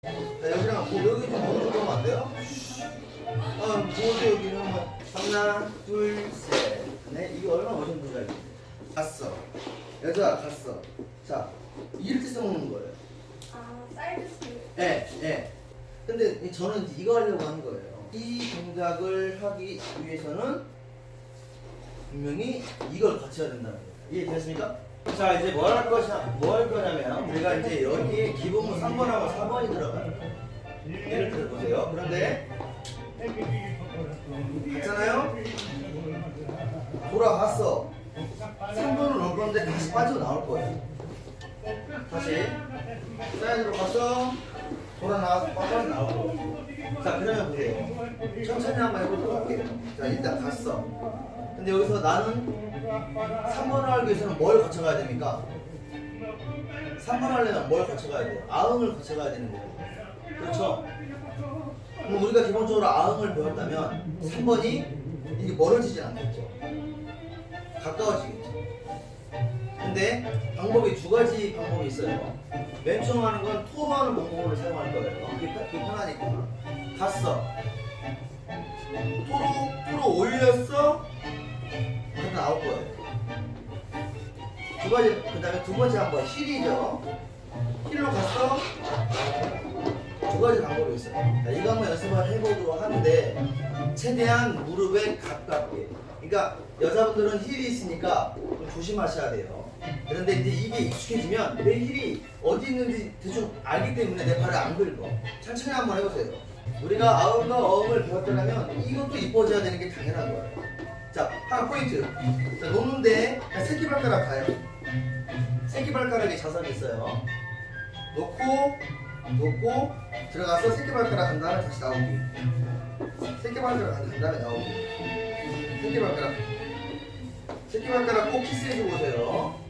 자, 여기랑 뭐 여기 좀 보여줄 거면 안 돼요? 아, 보여줘 여기는 하나, 둘, 셋. 네, 이게 얼마나 멋있는 동작이지? 갔어. 여자 갔어. 자, 이렇게 써먹는 거예요. 아, 사이드 스윙. 예, 예. 근데 저는 이거 하려고 하는 거예요. 이 동작을 하기 위해서는 분명히 이걸 같이 해야 된다는 거예요. 이해됐습니까? 자, 이제 뭘 할 것이냐, 뭐할 거냐면, 우리가 이제 여기에 기본문 3번하고 4번이 들어가요. 예를 들어 보세요. 그런데, 갔잖아요? 돌아갔어. 3번을 넣을 건데 다시 빠져 나올 거예요. 다시. 사이드로 가서, 돌아 나와서 빠져 나오고. 자, 그러면 보세요. 천천히 한번 해보도록 할게요. 자, 일단 갔어. 근데 여기서 나는 3번을 하기 위해서는 뭘 거쳐가야 됩니까? 3번 하려면 뭘 거쳐가야 돼요? 아흥을 거쳐가야 되는 거예요. 그렇죠? 그럼 우리가 기본적으로 아흥을 배웠다면 3번이 이게 멀어지진 않겠죠. 가까워지겠죠. 근데 방법이 두 가지 방법이 있어요. 맨 처음 하는 건 토로 하는 방법을 사용할 거예요. 그게, 편- 그게 편하니까. 갔어. 토로, 토로 올렸어. 그럼 나올 거예요. 두 가지, 그 다음에 두 번째 한 번 힐이죠. 힐로 갔어. 두 가지 방법이 있어요. 자, 이거 한번 연습을 해보도록 하는데, 최대한 무릎에 가깝게. 그러니까 여자분들은 힐이 있으니까 좀 조심하셔야 돼요. 그런데 이제 이게 익숙해지면 내 힐이 어디 있는지 대충 알기 때문에 내 발을 안 긁어. 천천히 한번 해보세요. 우리가 아음과 어음을 배웠더라면 이것도 이뻐져야 되는 게 당연한 거예요. 자, 하나 포인트. 자, 놓는데 새끼발가락 가요. 새끼발가락에 자석이 있어요. 놓고, 놓고, 들어가서 새끼발가락 한 다음에 다시 나오기. 새끼발가락 한 다음에 나오기. 새끼발가락. 새끼발가락 꼭 키스해주고 오세요.